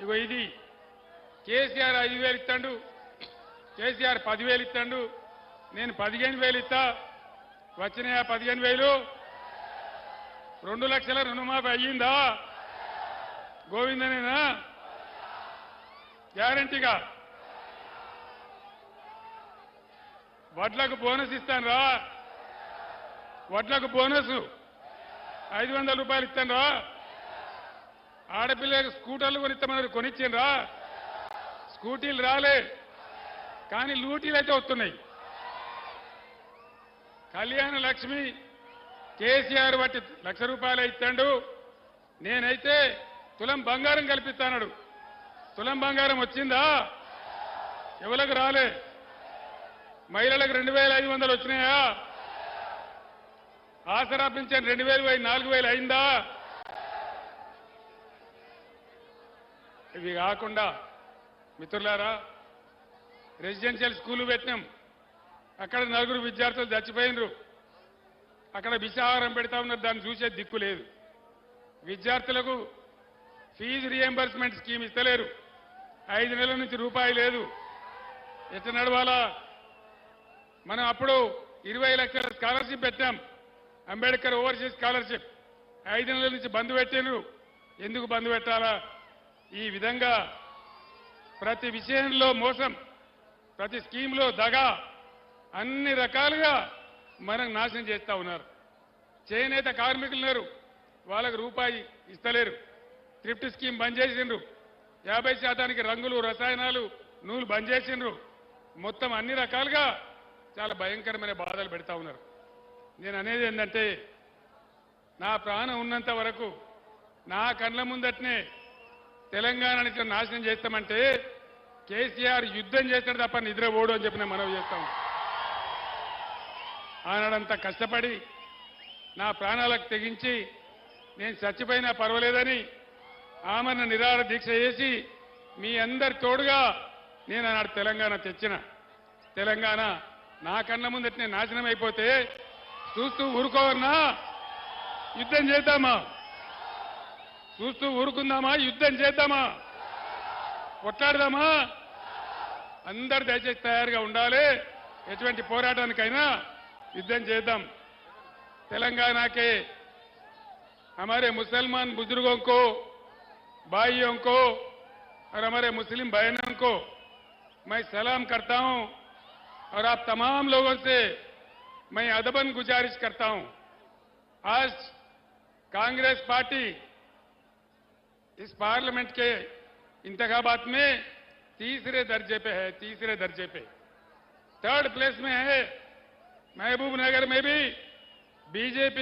ఇగో ఇది. కేసీఆర్ ఐదు వేలు ఇస్తాడు కేసీఆర్ పదివేలు ఇస్తాడు నేను పదిహేను వేలు ఇస్తా వచ్చినాయా పదిహేను వేలు? రెండు లక్షల రుణమాఫీ అయ్యిందా? గోవిందనేనా? గ్యారంటీగా. వడ్లకు బోనస్ ఇస్తాను రా. వడ్లకు బోనస్. ఐదు వందల రూపాయలు ఇస్తాను రా. ఆడపిల్లలకు స్కూటర్లు కొనిస్తామన్నారు కొనిచ్చిండ్రా? స్కూటీలు రాలే. కానీ లూటీలు అయితే వస్తున్నాయి. కళ్యాణ లక్ష్మి కేసీఆర్ బట్టి లక్ష రూపాయలు ఇస్తాడు. నేనైతే తులం బంగారం కల్పిస్తానడు. తులం బంగారం వచ్చిందా? ఎవలకు రాలే. మహిళలకు రెండు వేల ఐదు వందలు వచ్చినాయా? ఆసరా పింఛన్ రెండు వేలు నాలుగు వేలు అయిందా? ఇవి కాకుండా మిత్రులారా రెసిడెన్షియల్ స్కూల్ పెట్టినాం. అక్కడ నలుగురు విద్యార్థులు చచ్చిపోయినరు. అక్కడ విషాహారం పెడతా ఉన్నారు దాన్ని చూసే దిక్కు లేదు. విద్యార్థులకు ఫీజు రియంబర్స్మెంట్ స్కీమ్ ఇస్తలేరు. ఐదు నెలల నుంచి రూపాయి లేదు. ఎట్లా నడవాలా? మనం అప్పుడు ఇరవై లక్షల స్కాలర్షిప్ పెట్టాం. Ambedkar overseas scholarship. ఐదు నెలల నుంచి బంద్ పెట్టినరు ఎందుకు బంద్ పెట్టాలా? ఈ విధంగా ప్రతి విషయంలో మోసం ప్రతి స్కీమ్లో దగా అన్ని రకాలుగా మనం నాశనం చేస్తా ఉన్నారు. చేనేత కార్మికులు ఉన్నారు వాళ్ళకు రూపాయి ఇస్తలేరు. థ్రిఫ్ట్ స్కీమ్ బంద్ చేసిండ్రు. యాభై శాతానికి రంగులు రసాయనాలు నూలు బంద్ చేసిండ్రు. మొత్తం అన్ని రకాలుగా చాలా భయంకరమైన బాధలు పెడతా ఉన్నారు. నేను అనేది ఏంటంటే నా ప్రాణం ఉన్నంత వరకు నా కళ్ళ ముందటనే తెలంగాణని ఇట్లా నాశనం చేస్తామంటే కేసీఆర్ యుద్ధం చేస్తాడు తప్ప నిద్రపోడు అని చెప్పి నేను మనవి చేస్తాం ఆనాడంత కష్టపడి నా ప్రాణాలకు తెగించి నేను చచ్చిపోయినా పర్వాలేదని ఆమెను నిరాహార దీక్ష చేసి మీ అందరి తోడుగా నేను ఆనాడు తెలంగాణ తెచ్చిన. తెలంగాణ నా కళ్ళ నేను నాశనం అయిపోతే చూస్తూ ఊరుకోవన్నా. యుద్ధం చేద్దామా? చూస్తూ ఊరుకుందామా యుద్ధం చేద్దామా కొట్లాడదామా అందరు దయచేసి తయారుగా ఉండాలి ఎటువంటి పోరాటానికైనా యుద్ధం చేద్దాం तेलंगाना के हमारे मुसलमान बुजुर्गों को भाइयों को और हमारे मुस्लिम बहनों को मैं सलाम करता हूं और आप तमाम लोगों से मैं अदबन गुजारिश करता हूं आज कांग्रेस पार्टी इस पार्लियामेंट के इंतबात में तीसरे दर्जे पे है, तीसरे दर्जे पे। थर्ड प्लेस में है, महबूब नगर में भी बीजेपी